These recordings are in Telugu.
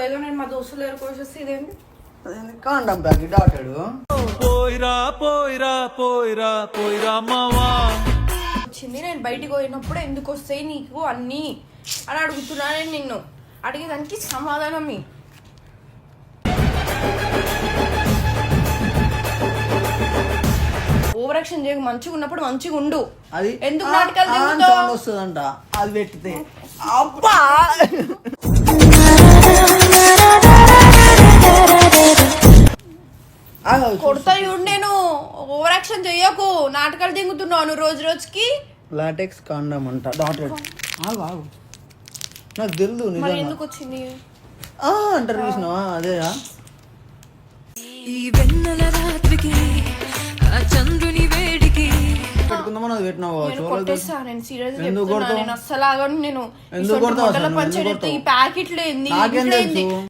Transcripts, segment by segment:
నేను మా దోస్తులు ఎరుకోసేసి ఇదేంటి? కాండం ప్యాకెట్ ఆటాడు? పోయిరా పోయిరా పోయిరా పోయిరా మావా. వచ్చింది నేను బయటికి పోయినప్పుడు ఎందుకు వస్తాయి నీకు అన్నీ? అని అడుగుతున్నా నేను నిన్ను. అడిగేదానికి సమాధానం మీ ఓవర్ యాక్షన్ చేయక మంచిగా ఉన్నప్పుడు మంచిగా ఉండు. అది ఎందుకు నాటకాలు వస్తుందంట. అది పెట్టితే. అబ్బా! కొడతా చూడు నేను. ఓవర్ యాక్షన్ చెయ్యకు. నాటకాలు దిగుతున్నావు నువ్వు రోజు రోజుకి. లాటెక్స్ కాండం అంట. డాక్టర్ నాకు తెలుదు మరి నిజంగా ఎందుకు వచ్చింది? ఆ, అంటారు చూసినావా? అదేరా ఈ వెన్నెల రాత్రికి ఆ చంద్రుని పెట్టుకుందామని అది పెట్టినావు కొట్టేస్తా నేను సీరియస్ చెప్తున్నా? నేను అస్సలు ఆగను నేను ఎందుకు ఇటువంటి కొడతావు మొదల అసలు? పంచర్ ఎందుకు ఎత్తే ఈ కొడతావు? ప్యాకెట్లు ఏంది నాకేం ఇంట్లో ఏంది? తెలుసు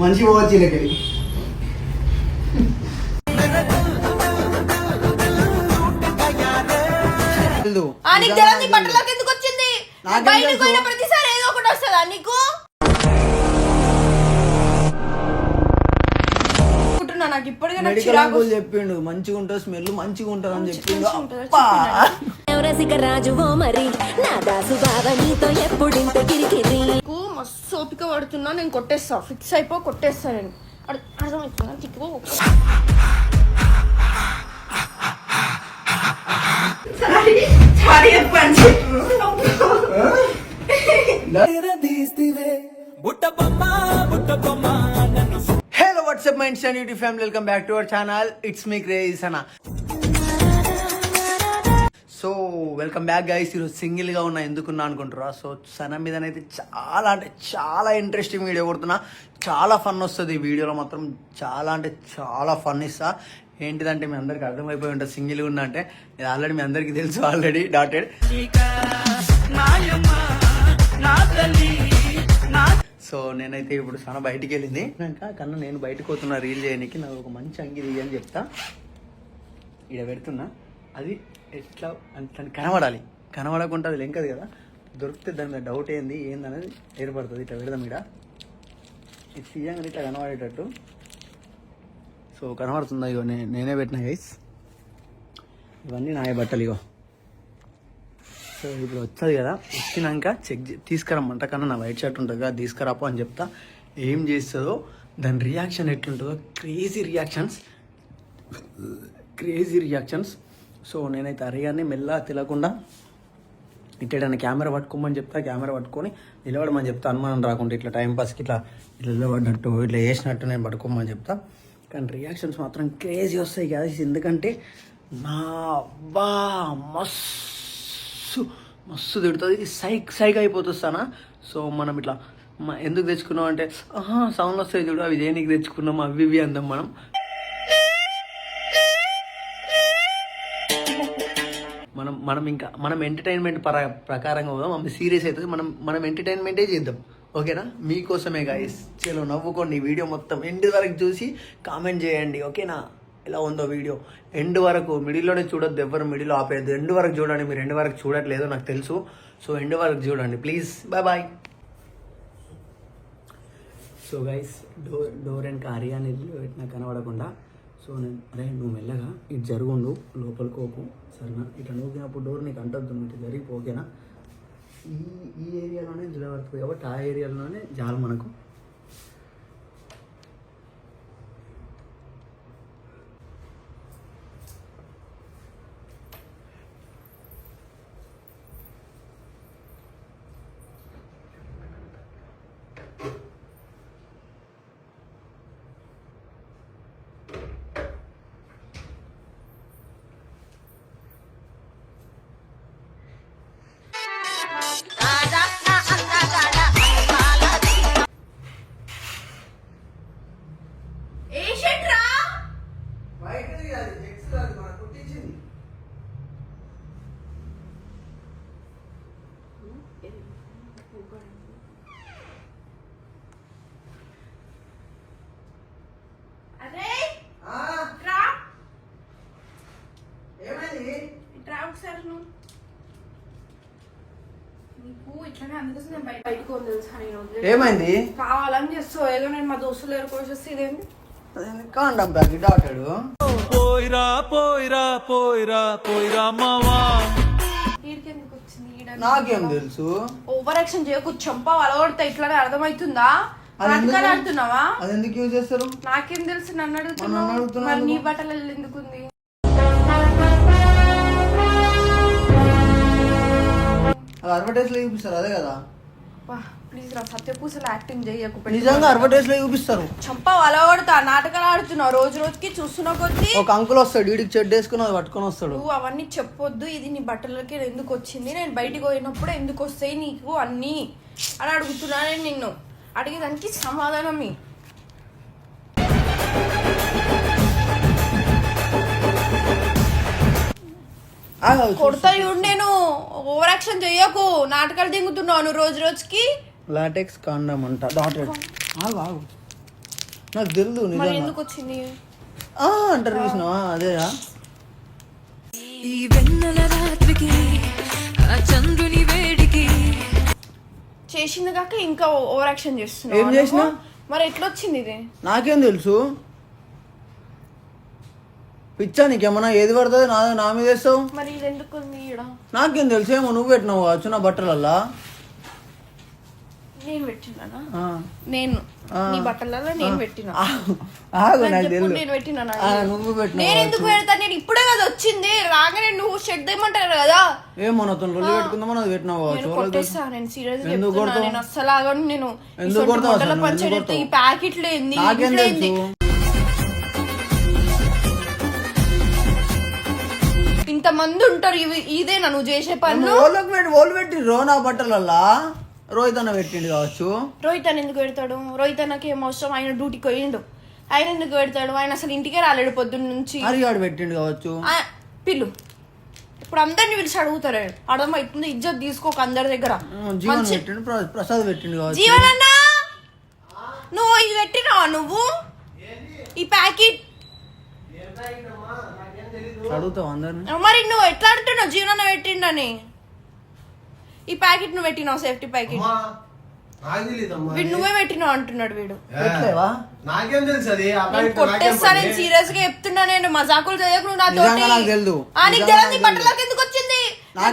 మంచి పోవచ్చు ఇళ్ళకి తెలీదు. ఆ, నీకు తెలియదు నీ బట్టలోకి ఎందుకు వచ్చింది నాకేం బయటకు తెలుసు? పోయిన ప్రతిసారి ఏదో ఒకటి వస్తుందా నీకు నాకు ఇప్పటికే నాకు చిరాకు చెప్పిండు. మంచిగా ఉంటుంది స్మెల్ మంచిగా ఉంటుంది అని చెప్పిండు? అబ్బా. రసిక రాజువో మరి? నా దాసు బావ నీతో ఎప్పుడింత కిరికిరి? నాకు మస్తు ఓపిక పడుతున్నా నేను కొట్టేస్తా. ఫిక్స్ అయిపో కొట్టేస్తా నేను. అర్థ- అర్థమవుతుందా బుట్ట బొమ్మ బుట్ట బొమ్మ నన్ను WhatsApp mind and YouTube family welcome back to our channel it's me craze అన్న సో వెల్కమ్ బ్యాక్ గైస్ ఈరోజు సింగిల్గా ఉన్నా ఎందుకున్నా అనుకుంటారా సో సన మీదనైతే చాలా అంటే చాలా ఇంట్రెస్టింగ్ వీడియో కొడుతున్నా. చాలా ఫన్ వస్తుంది ఈ వీడియోలో మాత్రం. చాలా అంటే చాలా ఫన్ ఇస్తా. ఏంటిదంటే మీ అందరికి అర్థమైపోయి ఉంటుంది సింగిల్గా ఉన్నా అంటే. ఇది ఆల్రెడీ మీ అందరికీ తెలుసు ఆల్రెడీ డాటెడ్ సో నేనైతే ఇప్పుడు సన బయటికి వెళ్ళింది ఇంకా కన్నా నేను బయటకు పోతున్నా రీల్ చేయడానికి నాకు ఒక మంచి అంగి అని చెప్తా. ఇక్కడ పెడుతున్నా. అది ఎట్లా అంటే కనబడాలి. కనబడకుండా అది లెంకది కదా. దొరికితే దాని మీద డౌట్ ఏంది ఏందనేది ఏర్పడుతుంది ఇట్లా పెడదాం ఇక్కడ ఇది సీయంగా ఇట్లా కనబడేటట్టు. సో కనబడుతుందా ఇగో నే- నేనే పెట్టిన గైస్ ఇవన్నీ నాయ బట్టలు ఇగో. సో ఇప్పుడు వచ్చేది కదా వచ్చినాక చెక్ చే- తీసుకురమ్మంట కన్నా నా వైట్ షర్ట్ ఉంటుంది కదా తీసుకురాపో అని చెప్తా. ఏం చేస్తుందో దాని రియాక్షన్ ఎట్లుంటుందో crazy reactions crazy reactions so నేనైతే అరిగానే మెల్లగా తెలియకుండా ఇట్టేటన్నా కెమెరా పట్టుకోమని చెప్తా కెమెరా పట్టుకొని నిలబడమని చెప్తా. అనుమానం రాకుండా ఇట్లా టైంపాస్కి ఇట్లా ఇట్లా నిలబడినట్టు ఇట్లా వేసినట్టు నేను పట్టుకోమని చెప్తా. కానీ రియాక్షన్స్ మాత్రం క్రేజీ వస్తాయి కదా ఎందుకంటే నా బా మస్తు మస్తు మస్తు తిడుతుంది. సైక్ సైక్ అయిపోతుంస్తానా సో మనం ఇట్లా ఎందుకు తెచ్చుకున్నాం అంటే ఆహా సౌండ్ వస్తాయి చూడు అవి దేనికి తెచ్చుకున్నాం అవి ఇవి అందాం మనం. మనం మనం ఇంకా మనం ఎంటర్టైన్మెంట్ పర ప్రకారంగా పోదాం. ఆమె సీరియస్ అవుతుంది. మనం మనం ఎంటర్టైన్మెంటే చేద్దాం. ఓకేనా? మీకోసమే గాయస్ చలో నవ్వుకోండి. వీడియో మొత్తం ఎండ్ వరకు చూసి కామెంట్ చేయండి. ఓకేనా? ఎలా ఉందో వీడియో. ఎండ్ వరకు మిడిల్లోనే చూడొద్దు ఎవరు మిడిల్ ఆపేయద్దు. ఎండ్ వరకు చూడండి మీరు ఎండ్ వరకు చూడట్లేదో నాకు తెలుసు. సో ఎండ్ వరకు చూడండి please. Bye bye so guys door door వెనక హరియాని పెట్టినా కనబడకుండా. సో నేను అరే నువ్వు మెల్లగా ఇటు జరుగుండు లోపలికి పోకు. సరేనా? ఇట్లా నూకినప్పుడు డోర్ నీకు అంటద్దు ఇటు జరిగిపోకేనా ఈ ఈ ఏరియాలోనే నిలబడుతుంది కాబట్టి ఆ ఏరియాలోనే జాలు మనకు. ఏమైంది? కావాలని చేస్తా ఏదో నేను మా దోస్తులు ఎరుకోసేసి ఇదేంటి కాండం బ్యాగ్ డాటాడు పోయిరా పోయిరా పోయిరా పోయిరా మావా. నాకేం తెలుసు? ఓవర్ యాక్షన్ చేయకు చంప వలగొడతా ఇట్లానే అర్థమవుతుందా? అది ఎందుకు? నాటకాలు ఆడుతున్నావా? అది ఎందుకు యూజ్ చేస్తారు? నాకేం తెలుసు నన్ను అడుగుతున్నావు. మరి నీ ఎందుకు? బట్టలు ఎందుకుంది? అది అడ్వర్టైజ్లో చూపిస్తారు అదే కదా. ప్లీజ్ రా సత్యపూసలు యాక్టింగ్ చేయకు నిజంగా అడ్వర్టైజ్లో చూపిస్తారు. చంప వలగొడతా నాటకాలు ఆడుతున్నావు రోజు రోజుకి చూస్తున్న కొద్దీ. ఒక అంకుల్ వస్తాడు వీడికి చెడ్డ వేసుకుని అది పట్టుకొని వస్తాడు. నువ్వు అవన్నీ చెప్పొద్దు ఇది నీ బట్టలకి ఎందుకు వచ్చింది? నేను బయటికి పోయినప్పుడు ఎందుకు వస్తాయి నీకు అన్నీ? అని అడుగుతున్నా నేను నిన్ను. అడిగేదానికి సమాధానం ఈ. కొడతా చూడు. నేను. ఓవర్ యాక్షన్ చెయ్యకు నాటకాలు దింగుతున్నావు నువ్వు రోజు రోజుకి. లాటెక్స్ కాండం అంట డాటెడ్ ఆగు ఆగు నాకు తెలుదు ఎందుకు వచ్చింది? ఆ, అంటారు చూసినావా అదేరా ఈ వెన్నెల రాత్రికి ఆ చంద్రుని వేడికి. చేసింది కాక ఇంకా ఓవర్ యాక్షన్ చేస్తున్నావు ఏం చేసినా? మరి ఎట్లా వచ్చింది ఇది? నాకేం తెలుసు? పిచ్చా నీకేమన్నా ఏది పడుతుంది? నా నా మీద వేస్తావు? మరి ఇది ఎందుకు ఉంది ఈడ? నాకేం తెలుసు ఏమో నువ్వు పెట్టినావు కావచ్చు నా బట్టలల్లా? నేను పెట్టినానా. నేను. నీ బట్టలలో నేను పెట్టినా. ఆగు, నాకు నేను పెట్టినానా నువ్వు పెట్టినావు? నేను ఎందుకు పెడతా? నేను ఇప్పుడే కదా వచ్చింది. రాగానే నువ్వు షెడ్ ఏమంటారు కదా? ఏమో నాతో లొల్లి పెట్టుకుందామో? అది పెట్టినావు. కొట్టేస్తా నేను సీరియస్? నేను అస్సలు ఆగను నేను ఎందుకు కొడతావు ఈ? ప్యాకెట్లు ఏంది? ఏంది? ఇంతమంది ఉంటారు ఇవి ఇదేనా నువ్వు చేసే పెట్టి ఓళ్ళు పెట్టిర్రో నా బట్టలల్లా? రోహిత్ అన్న పెట్టిండు కావచ్చు. రోహిత్ అని ఎందుకు పెడతాడు? రోహిత్ అన్నకి ఏం అవసరం? ఆయన డ్యూటీకి పోయిండు. ఆయన ఎందుకు పెడతాడు? ఆయన అసలు ఇంటికే రాలేడు పొద్దున్న నుంచి. హరిగాడు పెట్టిండు కావచ్చు. పిల్లు. ఇప్పుడు అందరిని పిలిచి అడుగుతారు? అర్థమవుతుంది? ఇజ్జత్ తీసుకోక అందరి దగ్గర. జీవన్ పెట్టిండు ప్ర- ప్రసాద్ పెట్టిండు కావచ్చు. జీవన్ అన్న నువ్వు ఇది పెట్టినావా నువ్వు? ఈ ప్యాకెట్? అడుగుతావు అందరిని? మరి నువ్వు ఎట్లా అంటున్నావు జీవన్ అన్న పెట్టిండని. ఈ ప్యాకెట్ నువ్వు పెట్టినావు సేఫ్టీ ప్యాకెట్. వీడు నువ్వే పెట్టినావు అంటున్నాడు వీడు. నాకేం తెలుసు అది కొట్టేస్తా నేను? సీరియస్గా చెప్తున్నా నేను మజాకులు చేయకు నువ్వు నిజంగా నాకు తెలీదు. తెలియదు బట్టలోకి ఎందుకు వచ్చింది?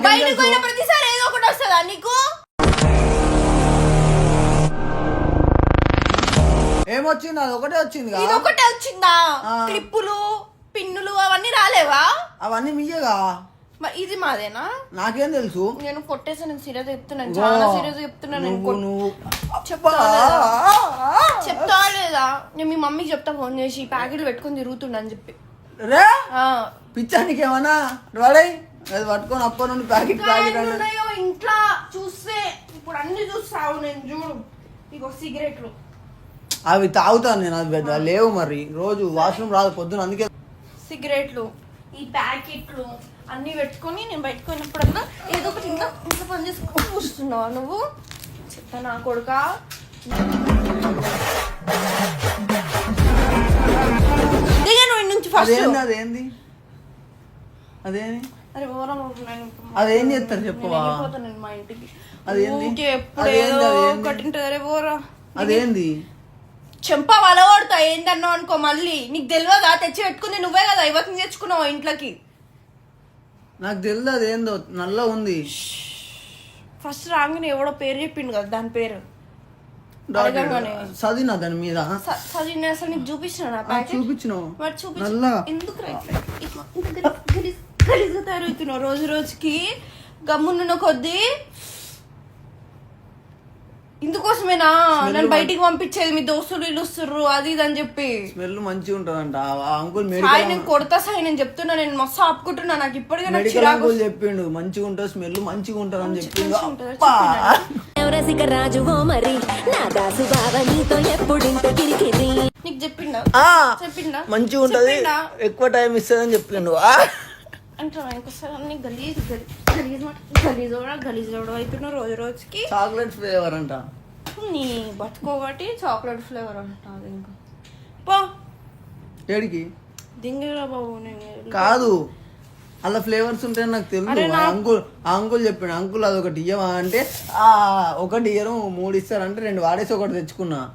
బయటకు? పోయిన ప్రతిసారి ఏదో ఒకటి వస్తుందా నీకు? ఏమొచ్చింది? అది ఒకటే వచ్చింది ఇది ఒకటే వచ్చిందా? ఆ. క్లిప్పులు పిన్నులు అవన్నీ రాలేవా? అవన్నీ మీయేగా మరి ఇది మాదేనా? నాకేం తెలుసు? నేను కొట్టేసా నేను సీరియస్ చెప్తున్నాను. చాలా సీరియస్ చెప్తున్నాను నువ్వు చెప్తా లేదా? చెప్తా లేదా? నేను మీ మమ్మీకి చెప్తా ఫోన్ చేసి ప్యాకెట్లు పెట్టుకొని తిరుగుతుండని చెప్పి. రే. పిచ్చానికి ఏమన్నా వాడై అది పట్టుకొని అప్ప నుండి ప్యాకెట్ ప్యాకెట్ ఇంట్లో చూస్తే ఇప్పుడు అన్ని చూస్తావు నేను చూడు. ఇగో సిగరెట్లు. అవి తాగుతాను నేను అది పెద్ద లేవు మరి. రోజు వాష్రూమ్ రాదు పొద్దున అందుకే సిగరెట్లు ఈ ప్యాకెట్లు అన్ని పెట్టుకొని నేను బయటకు పోయినప్పుడల్లా ఏదో ఒకటి ఇంకా ఇంట్లో పని చేసుకొని చూస్తున్నావా నువ్వు? చెప్తా నా కొడుక? దిగా నువ్వు ఇంటి నుంచి ఫస్ట్ అదేంది అదేంది? అదేంది? అరే ఓరా అదేం చేస్తారు చెప్పవా? నేను మా ఇంటికి. అదేంది? ఊరికే ఎప్పుడు అదేంది, ఏదో అదేంది? ఒకటి ఉంటుంది. అరే ఓరా. అదేంది? చెంప వలగొడతా ఏందన్నావు అనుకో మళ్ళీ. నీకు తెలియదా తెచ్చి పెట్టుకుంది నువ్వే కదా ఇవ్వకి తెచ్చుకున్నావు ఇంట్లోకి? నాకు తెలియదు అదేందో నల్ల ఉంది ఫస్ట్ రాగానే ఎవడో పేరు చెప్పిండు కదా దాని పేరు అడగగానే. చదివినా దాని మీద స- సరే నేను అసలు నీకు చూపించిన నా ఆ, ప్యాకెట్ చూపించినావు మరి చూపించు నల్లగా ఎందుకు రా ఇట్లా? ఇట్లా గలీజ్గా తయారవుతున్నావు రోజు రోజుకి గమ్మున్న కొద్దీ ఇందుకోసమేనా? నన్ను బయటికి పంపించేది మీ దోస్తులు ఇల్లుస్తుర్రు అది ఇది అని చెప్పి. స్మెల్ మంచిగా ఉంటదంట. ఆ అంకుల్ సాయి నేను కొడతా సాయి నేను చెప్తున్నా నేను మస్తు ఆపుకుంటున్నా నాకు ఇప్పటికే నాకు మెడికల్ చిరాకు అంకుల్ చెప్పిండు మంచిగా ఉంటుంది స్మెల్ మంచిగా ఉంటుంది అని చెప్పిండు. ఉంటుందా? రాజువో మరి నా దాసు బావ నీతో ఎప్పుడింత కిరికిరి నీకు చెప్పిండా? ఆ, చెప్పిండా? మంచిగా ఉంటది చెప్పిండా? ఎక్కువ టైం ఇస్తుందని చెప్పిండు. ఆ! అంటున్నా ఇంకోసారి అన్ని గలీజ్ గలీజ్ గలీజ్ కూడా గలీజ్ కూడా అవుతున్నావు రోజు రోజుకి. చాక్లెట్ ఫ్లేవర్ అంట. నీ బతుకోబట్టి చాక్లెట్ ఫ్లేవర్ అంటాది ఇంకా. పో. ఏడికి? దింగిరా బాబు నేను కాదు. అలా ఫ్లేవర్స్ ఉంటాయని నాకు నా- అంకుల్ అంకుల్ చెప్పాడు. అంకుల్ అదొకటి ఇయ్యవా అంటే ఆ ఒకటి ఇయ్యరు మూడు ఇస్తారంటే రెండు వాడేసి ఒకటి తెచ్చుకున్నా.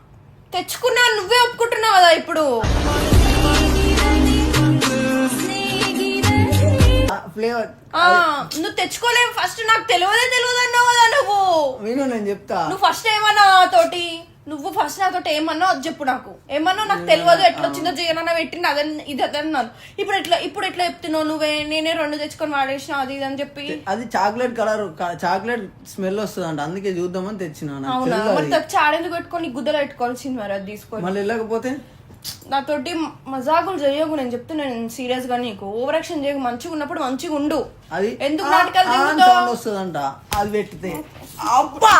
తెచ్చుకున్నా నువ్వే ఒప్పుకుంటున్నావు కదా ఇప్పుడు. ఫ్లేవర్ నువ్వు తెచ్చుకోలేవు. ఫస్ట్ నాకు తెలియదే తెలియదు అన్నావు కదా నువ్వు. విను నేను చెప్తా. నువ్వు ఫస్ట్ ఏమన్నా తోటి నువ్వు ఫస్ట్ నాతో ఏమన్నావు అది చెప్పు నాకు. ఏమన్నా నాకు తెలియదు ఎట్లా వచ్చిందో చేయనన్నా పెట్టింది అదే ఇది అదే అన్నాను ఇప్పుడు ఎట్లా ఇప్పుడు ఎట్లా చెప్తున్నావు నువ్వే? నేనే రెండు తెచ్చుకొని వాడేసిన అది ఇది అని చెప్పి. అది చాక్లెట్ కలర్ చాక్లెట్ స్మెల్ వస్తుంది అంట అందుకే చూద్దామని తెచ్చిన అవునా? మరి ఆడేందుకు పెట్టుకొని గుద్దలు పెట్టుకోవాల్సింది మరి అది తీసుకొని? మళ్ళీ వెళ్ళకపోతే? నాతోటి మజాకులు చేయకు నేను చెప్తున్నా నేను సీరియస్గా నీకు. ఓవర్ యాక్షన్ చేయకు మంచిగా ఉన్నప్పుడు మంచిగా ఉండు. అది ఎందుకు నాటకాలు తిరుగుతావు? వస్తుందంట అది పెట్టితే. అబ్బా!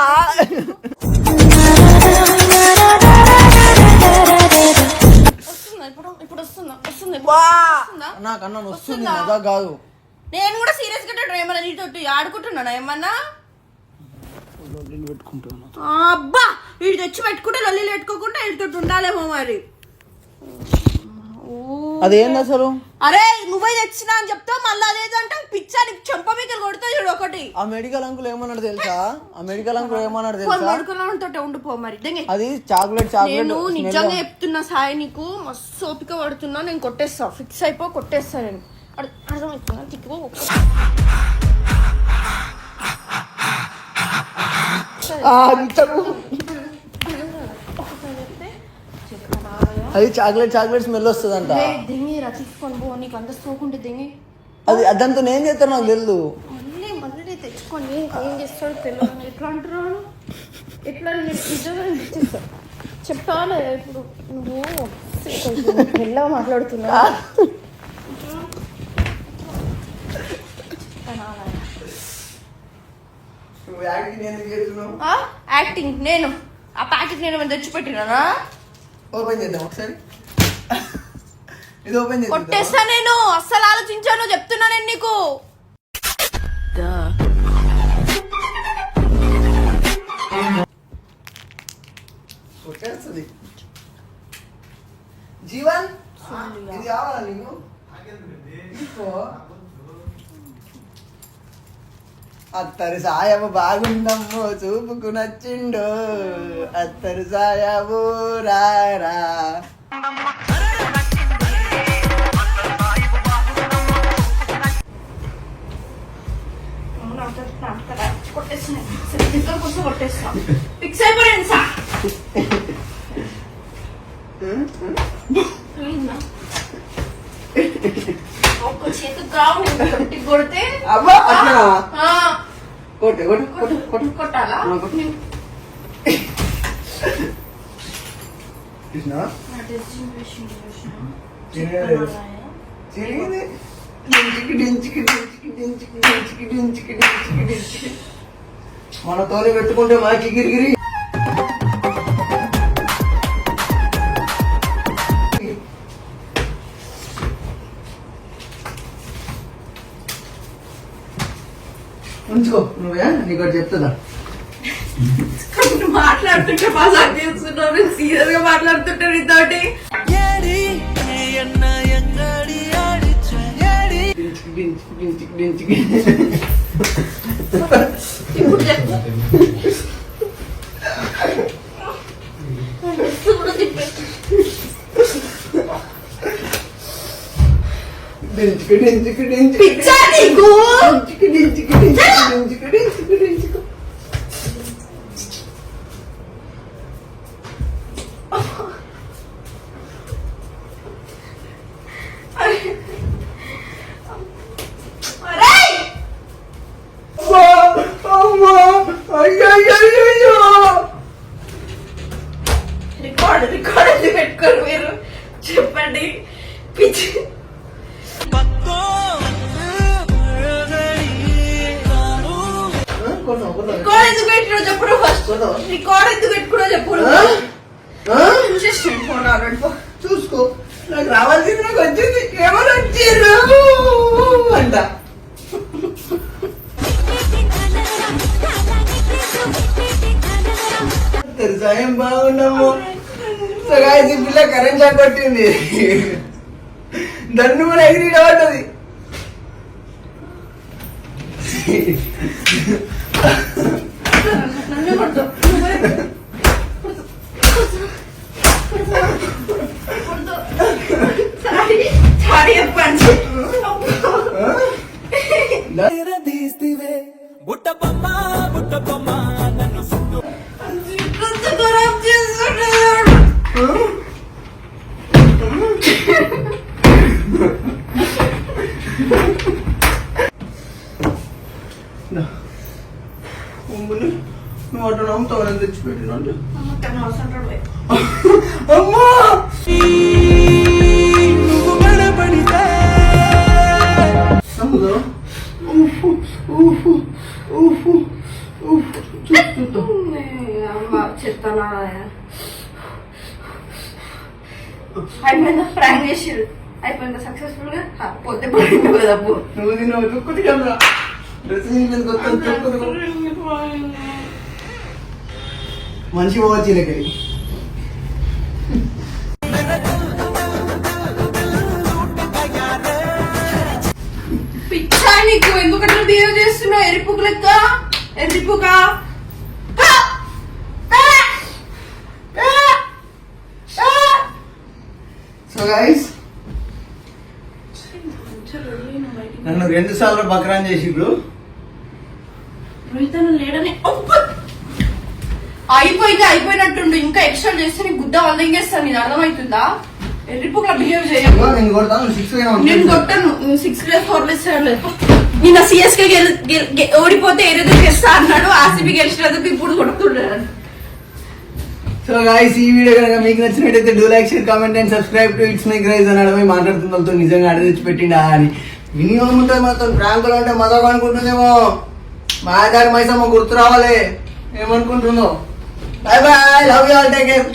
వస్తుందా? ఇప్పుడు ఇప్పుడు వస్తుందా? వస్తుందా? ఇప్పుడు వస్తుందా? నాకన్నా వస్తుంది వస్తుందా? మజా కాదు. నేను కూడా సీరియస్గా ఏమన్నా నీతోటి ఆడుకుంటున్నానా? ఏమన్నా? పెట్టుకుంటున్నా అబ్బా! వీడు తెచ్చి పెట్టుకుంటే లొల్లి పెట్టుకోకుండా వీడితో ఉండాలేమో మరి. అదేంది అసలు? అరే నువ్వే తెచ్చినా అని చెప్తావు మళ్ళీ అదేదంటే పిచ్చా నీకు చెంప మీకు కొడుతా చూడు ఒకటి. ఆ మెడికల్ అంకుల్ ఏమన్నాడు తెలుసా? ఆ మెడికల్ అంకుల్ ఏమన్నాడు తెలుసా? పడుకున్నా ఉండిపో మరి. దెంగే అది చాక్లెట్ చాక్లెట్ నేను నిజంగా చెప్తున్నా సాయి నీకు మస్తు ఓపిక పడుతున్నా నేను కొట్టేస్తా. ఫిక్స్ అయిపో కొట్టేస్తా నేను. అర్థ- అర్థమవుతుందా తిక్కుపో అది చాక్లెట్ చాక్లెట్ స్మెల్ వస్తుందంట. దెంగిరా తీసుకొని పో. నీకు అంత సోకుంటే దెంగి. అది దాంతో నేను చేస్తాను నాకు తెలియదు మళ్ళీ మళ్ళీ తెచ్చుకొని ఏం చేస్తాడు తెలియదు ఎట్లా అంటున్నాడు? ఎట్లా నిజంగా చెప్పాలి ఇప్పుడు? నువ్వు మెల్లగా మాట్లాడుతున్నా ఆ? యాక్టింగ్? నేను. ఆ ప్యాకెట్ నేను తెచ్చిపెట్టినా ఓపెన్ చేద్దాం ఒకసారి. ఇది ఓపెన్ చేద్దాం. కొట్టేస్తా నేను అస్సలు ఆలోచించాను చెప్తున్నా నేను నీకు. కొట్టేస్తుంది. జీవన్ ఇది కావాలా నీకు? అత్తరు సాయము బాగుందమ్మో చూపుకు నచ్చిండు. అత్తరు సాయము రారా. కొట్టేస్తా కొట్టు కొట్టు కొట్టు కొట్టు. కొట్టాలా? కొట్టు. తినలేదు. చిరిగింది డించికి డించికి డించికి డించికి డించికి డించికి డించికి డించికి. మన తోని పెట్టుకుంటే మాకి గిరిగిరి. గుర్తుంచుకో నువ్వే? నీకు ఒకటి చెప్తుందా మాట్లాడుతుంటే మసాజ్ చేస్తున్నారు. సీరియస్గా మాట్లాడుతుంటారు ఇంతటి ఇప్పుడు చెప్పు. Pichani ko! రికార్డ్ ఎందుకు పెట్టినో చెప్పు ఫస్ట్? రికార్డ్ ఎందుకు పెట్టుకున్నా చెప్పు ఆ? ఆ? చూసేసి ఫోన్ ఆల్రెడీ చూసుకో. నాకు రావాల్సింది నాకు వచ్చింది. వచ్చారు? అంట. తెలుసా? ఏం బాగున్నాము? సగాయసి పిల్ల కరెంట్ షాక్ కొట్టింది. దన్ను కూడా ఎగిరి పడ్డది నన్ను కొడతావు. నువ్వే కొడతావు. ఉమ్ముని నువ్వు అటు నేను తెచ్చిపెట్టిన. అమ్మా నువ్వు కనబడితే నమ్ముదా? ఊఫు ఊఫు ఊఫు ఊఫు చూస్తూ అమ్మ చెప్తానా? అయిపోయిందా? ప్రాంక్ చేసిరు అయిపోయిందా? సక్సెస్ఫుల్గా? హా, పోతే పడింది కదా నువ్వు తిన్నావు తుక్కుటి డ్రెస్ మీద మంచి పోవచ్చు ఇలాగలి పిచ్చా నీకు ఎందుకంటే బిహేవ్ చేస్తున్నావు? ఎరిపుకు లెక్క? సో గైస్ నన్ను రెండు సార్లు బక్రాన్ చేసిండ్రు రోహితను లేడని అబ్బ! అయిపోయింది అయిపోయినట్టుండు. ఇంకా ఎక్స్ట్రా చేస్తే నీకు గుద్ద వందంగేస్తాను నీకు అర్థమవుతుందా? ఎర్రిపుకలా బిహేవ్ ఇదిగో నేను నేను కొట్టాను. నువ్వు సిక్స్ డేస్ ఫోర్ లేదు నిన్న సిఎస్కే ఓడిపోతే ఏదో గెస్తా అన్నాడు? ఆర్సీబీ గెలిచినందుకు ఇప్పుడు కొడుతున్నాడు. సో గాయస్ ఈ వీడియో కనుక మీకు నచ్చినట్టయితే do like share comment and subscribe to it's my craze అని అడవి మాట్లాడుతున్న వాళ్ళతో నిజంగా అడిగి తెచ్చి పెట్టిండా అని. వినియోగం ఉంటుంది మొత్తం ప్రాంకులు అంటే మదం అనుకుంటుందేమో మాయదారి మైసమ్మ గుర్తు రావాలి. ఏమనుకుంటుందో bye bye love you all take care